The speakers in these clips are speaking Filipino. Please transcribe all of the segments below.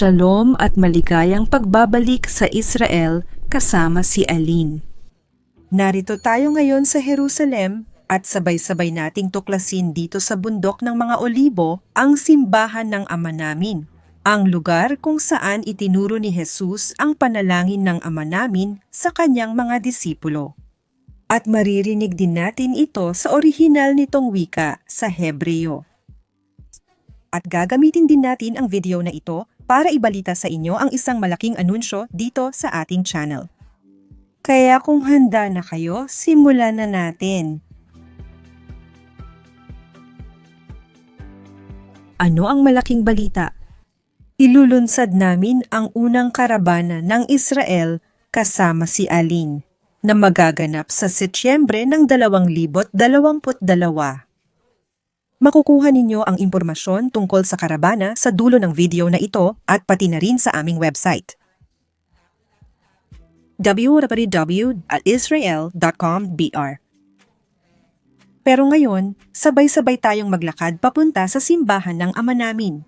Shalom at maligayang pagbabalik sa Israel kasama si Aline. Narito tayo ngayon sa Jerusalem at sabay-sabay nating tuklasin dito sa bundok ng mga olibo ang simbahan ng Ama namin, ang lugar kung saan itinuro ni Jesus ang panalangin ng Ama namin sa kanyang mga disipulo. At maririnig din natin ito sa orihinal nitong wika sa Hebreo. At gagamitin din natin ang video na ito para ibalita sa inyo ang isang malaking anunsyo dito sa ating channel. Kaya kung handa na kayo, simulan na natin. Ano ang malaking balita? Ilulunsad namin ang unang karabana ng Israel kasama si Alin na magaganap sa Setyembre ng 2022. Makukuha ninyo ang impormasyon tungkol sa karabana sa dulo ng video na ito at pati na rin sa aming website. Www.israel.com.br Pero ngayon, sabay-sabay tayong maglakad papunta sa simbahan ng Ama namin.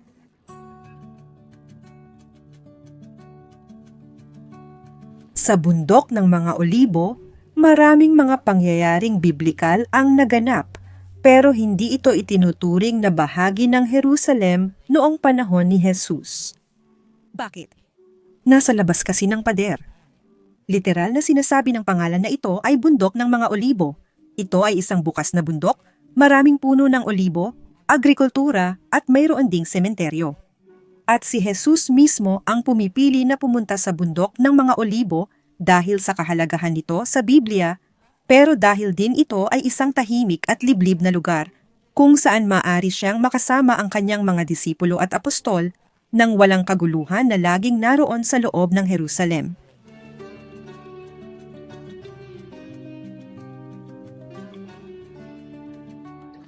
Sa bundok ng mga olibo, maraming mga pangyayaring biblikal ang naganap pero hindi ito itinuturing na bahagi ng Jerusalem noong panahon ni Jesus. Bakit? Nasa labas kasi ng pader. Literal na sinasabi ng pangalan na ito ay bundok ng mga olibo. Ito ay isang bukas na bundok, maraming puno ng olibo, agrikultura at mayroon ding sementeryo. At si Jesus mismo ang pumipili na pumunta sa bundok ng mga olibo dahil sa kahalagahan nito sa Biblia pero dahil din ito ay isang tahimik at liblib na lugar, kung saan maaari siyang makasama ang kanyang mga disipulo at apostol nang walang kaguluhan na laging naroon sa loob ng Jerusalem.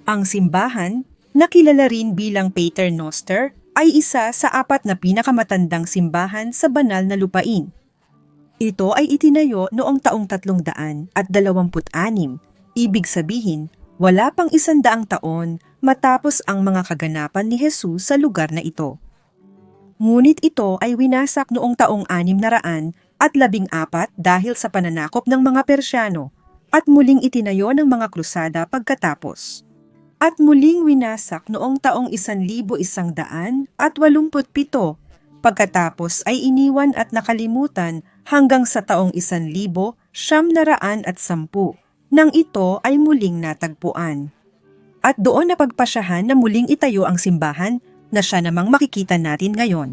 Ang simbahan, na kilala rin bilang Pater Noster, ay isa sa apat na pinakamatandang simbahan sa banal na lupain ito ay itinayo noong taong 300 at 26. Ibig sabihin, wala pang isandaang taon matapos ang mga kaganapan ni Jesus sa lugar na ito. Ngunit ito ay winasak noong taong 600 at 14 dahil sa pananakop ng mga Persyano at muling itinayo ng mga krusada pagkatapos. At muling winasak noong taong 1100 at 87 pagkatapos ay iniwan at nakalimutan hanggang sa taong isan libo siyam naraan at sampu, nang ito ay muling natagpuan. At doon napagpasyahan na muling itayo ang simbahan na siya namang makikita natin ngayon.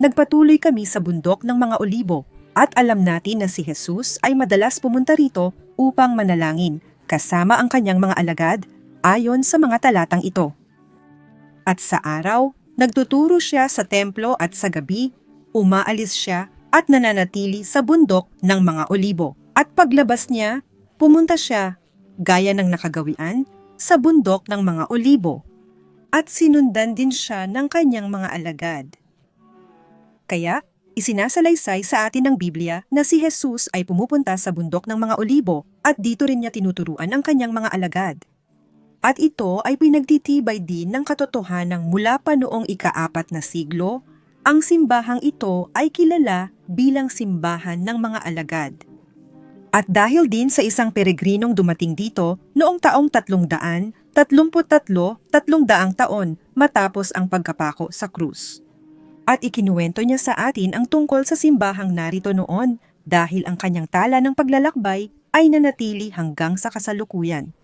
Nagpatuloy kami sa bundok ng mga olibo at alam natin na si Jesus ay madalas pumunta rito upang manalangin kasama ang kanyang mga alagad ayon sa mga talatang ito. At sa araw, nagtuturo siya sa templo at sa gabi umaalis siya at nananatili sa bundok ng mga olibo. At paglabas niya, pumunta siya, gaya ng nakagawian, sa bundok ng mga olibo. At sinundan din siya ng kanyang mga alagad. Kaya, isinasalaysay sa atin ng Biblia na si Jesus ay pumupunta sa bundok ng mga olibo at dito rin niya tinuturuan ang kanyang mga alagad. At ito ay pinagtitibay din ng katotohanan mula pa noong ikaapat na siglo ang simbahang ito ay kilala bilang simbahan ng mga alagad. At dahil din sa isang peregrinong dumating dito noong taong 300, 33, 300 taon matapos ang pagkapako sa krus. At ikinuwento niya sa atin ang tungkol sa simbahang narito noon dahil ang kanyang tala ng paglalakbay ay nanatili hanggang sa kasalukuyan.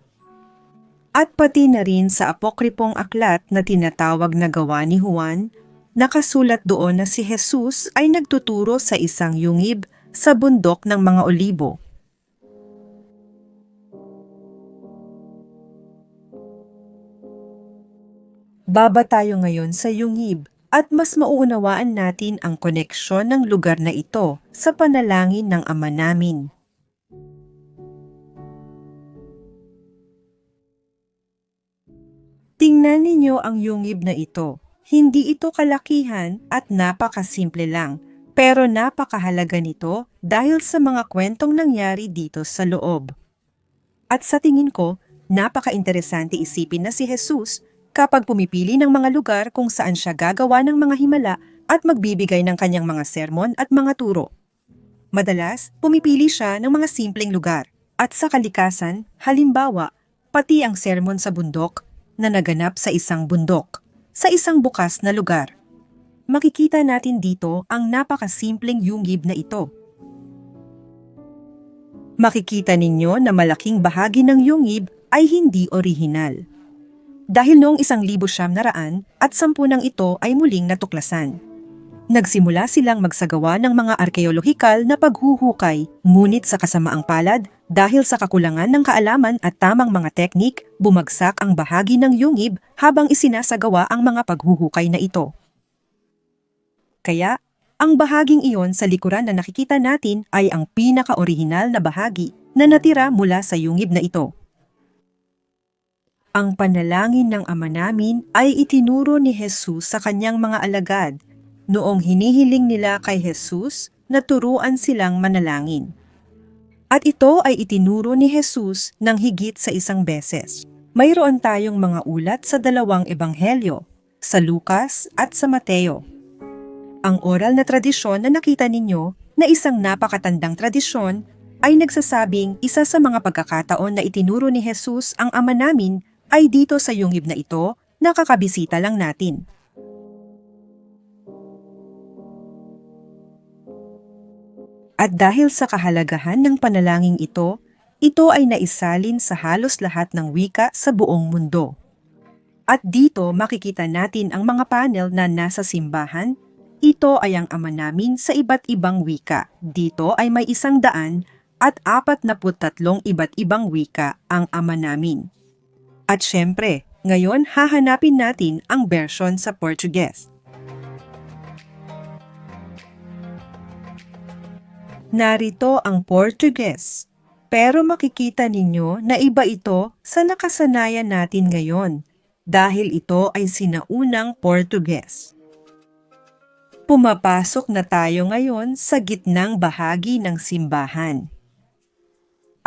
At pati na rin sa apokripong aklat na tinatawag na gawa ni Juan nakasulat doon na si Jesus ay nagtuturo sa isang yungib sa bundok ng mga olibo. Baba tayo ngayon sa yungib at mas mauunawaan natin ang koneksyon ng lugar na ito sa panalangin ng Ama namin. Tingnan ninyo ang yungib na ito hindi ito kalakihan at napakasimple lang, pero napakahalaga nito dahil sa mga kwentong nangyari dito sa loob. At sa tingin ko, napaka-interesante isipin na si Jesus kapag pumipili ng mga lugar kung saan siya gagawa ng mga himala at magbibigay ng kanyang mga sermon at mga turo. Madalas, pumipili siya ng mga simpleng lugar at sa kalikasan, halimbawa, pati ang sermon sa bundok na naganap sa isang bundok, sa isang bukas na lugar. Makikita natin dito ang napakasimpleng yungib na ito. Makikita ninyo na malaking bahagi ng yungib ay hindi orihinal. Dahil noong isang libo siyam na raan at sampu ng ito ay muling natuklasan. Nagsimula silang magsagawa ng mga arkeolohikal na paghuhukay, ngunit sa kasamaang palad, dahil sa kakulangan ng kaalaman at tamang mga teknik, bumagsak ang bahagi ng yungib habang isinasagawa ang mga paghuhukay na ito. Kaya, ang bahaging iyon sa likuran na nakikita natin ay ang pinaka-orihinal na bahagi na natira mula sa yungib na ito. Ang panalangin ng Ama namin ay itinuro ni Jesus sa kanyang mga alagad noong hinihiling nila kay Jesus na turuan silang manalangin. At ito ay itinuro ni Jesus ng higit sa isang beses. Mayroon tayong mga ulat sa dalawang ebanghelyo, sa Lucas at sa Mateo. Ang oral na tradisyon na nakita ninyo na isang napakatandang tradisyon ay nagsasabing isa sa mga pagkakataon na itinuro ni Jesus ang Ama namin ay dito sa yungib na ito na kakabisita lang natin. At dahil sa kahalagahan ng panalangin ito, ito ay naisalin sa halos lahat ng wika sa buong mundo. At dito makikita natin ang mga panel na nasa simbahan. Ito ay ang ama namin sa iba't ibang wika. Dito ay may isang daan at apat na tatlong iba't ibang wika ang ama namin. At syempre, ngayon hahanapin natin ang version sa Portuguese. Narito ang Portuguese. Pero makikita ninyo na iba ito sa nakasanayan natin ngayon dahil ito ay sinaunang Portuguese. Pumapasok na tayo ngayon sa gitnang bahagi ng simbahan.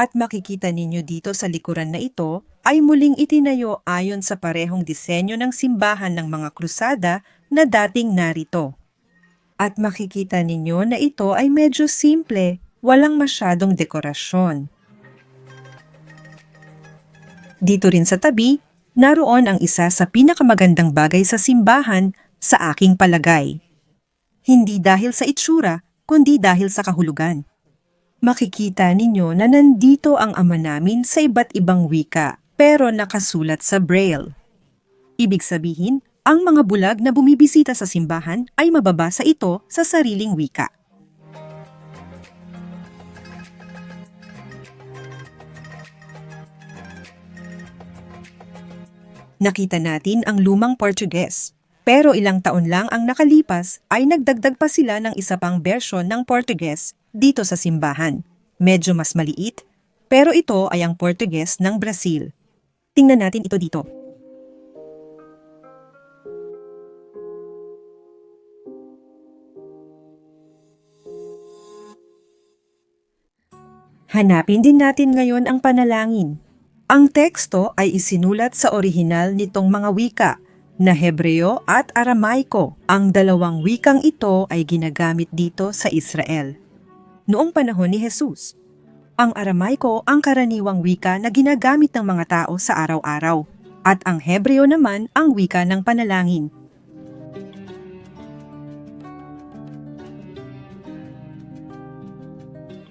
At makikita ninyo dito sa likuran na ito ay muling itinayo ayon sa parehong disenyo ng simbahan ng mga krusada na dating narito. At makikita ninyo na ito ay medyo simple, walang masyadong dekorasyon. Dito rin sa tabi, naroon ang isa sa pinakamagandang bagay sa simbahan sa aking palagay. Hindi dahil sa itsura, kundi dahil sa kahulugan. Makikita ninyo na nandito ang ama namin sa iba't ibang wika pero nakasulat sa braille. Ibig sabihin, ang mga bulag na bumibisita sa simbahan ay mababasa ito sa sariling wika. Nakita natin ang lumang Portuguese, pero ilang taon lang ang nakalipas ay nagdagdag pa sila ng isa pang bersyon ng Portuguese dito sa simbahan. Medyo mas maliit, pero ito ay ang Portuguese ng Brazil. Tingnan natin ito dito. Hanapin din natin ngayon ang panalangin. Ang teksto ay isinulat sa orihinal nitong mga wika na Hebreo at Aramaiko. Ang dalawang wikang ito ay ginagamit dito sa Israel. Noong panahon ni Jesus, ang Aramaiko ang karaniwang wika na ginagamit ng mga tao sa araw-araw at ang Hebreo naman ang wika ng panalangin.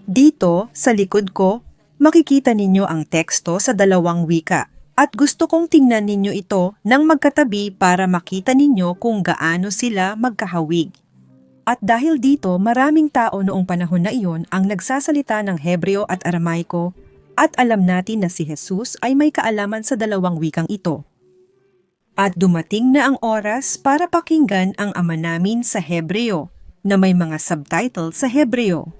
Dito, sa likod ko, makikita ninyo ang teksto sa dalawang wika at gusto kong tingnan ninyo ito ng magkatabi para makita ninyo kung gaano sila magkahawig. At dahil dito maraming tao noong panahon na iyon ang nagsasalita ng Hebreo at Aramaiko at alam natin na si Jesus ay may kaalaman sa dalawang wikang ito. At dumating na ang oras para pakinggan ang ama namin sa Hebreo na may mga subtitle sa Hebreo.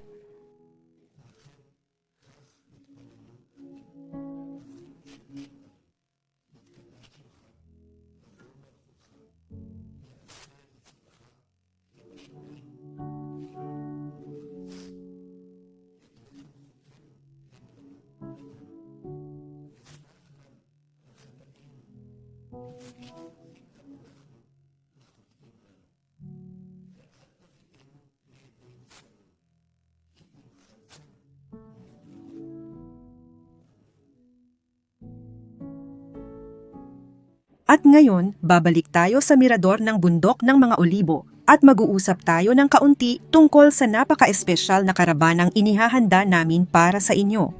At ngayon, babalik tayo sa mirador ng bundok ng mga olibo at mag-uusap tayo ng kaunti tungkol sa napaka-espesyal na karabanang inihahanda namin para sa inyo.